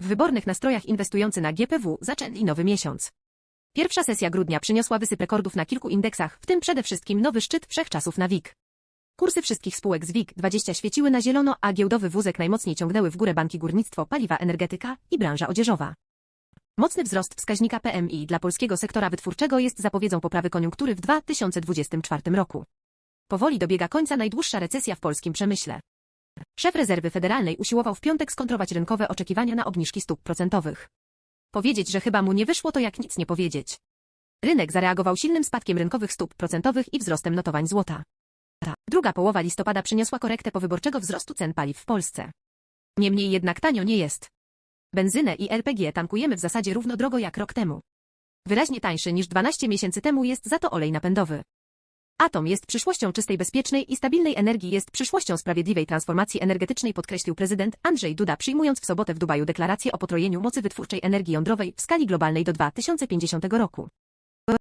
W wybornych nastrojach inwestujący na GPW zaczęli nowy miesiąc. Pierwsza sesja grudnia przyniosła wysyp rekordów na kilku indeksach, w tym przede wszystkim nowy szczyt wszechczasów na WIG. Kursy wszystkich spółek z WIG 20 świeciły na zielono, a giełdowy wózek najmocniej ciągnęły w górę banki górnictwo, paliwa, energetyka i branża odzieżowa. Mocny wzrost wskaźnika PMI dla polskiego sektora wytwórczego jest zapowiedzią poprawy koniunktury w 2024 roku. Powoli dobiega końca najdłuższa recesja w polskim przemyśle. Szef rezerwy federalnej usiłował w piątek skontrować rynkowe oczekiwania na obniżki stóp procentowych. Powiedzieć, że chyba mu nie wyszło, to jak nic nie powiedzieć. Rynek zareagował silnym spadkiem rynkowych stóp procentowych i wzrostem notowań złota. Druga połowa listopada przyniosła korektę powyborczego wzrostu cen paliw w Polsce. Niemniej jednak tanio nie jest. Benzynę i LPG tankujemy w zasadzie równo drogo jak rok temu. Wyraźnie tańszy niż 12 miesięcy temu jest za to olej napędowy. Atom jest przyszłością czystej, bezpiecznej i stabilnej energii, jest przyszłością sprawiedliwej transformacji energetycznej, podkreślił prezydent Andrzej Duda, przyjmując w sobotę w Dubaju deklarację o potrojeniu mocy wytwórczej energii jądrowej w skali globalnej do 2050 roku.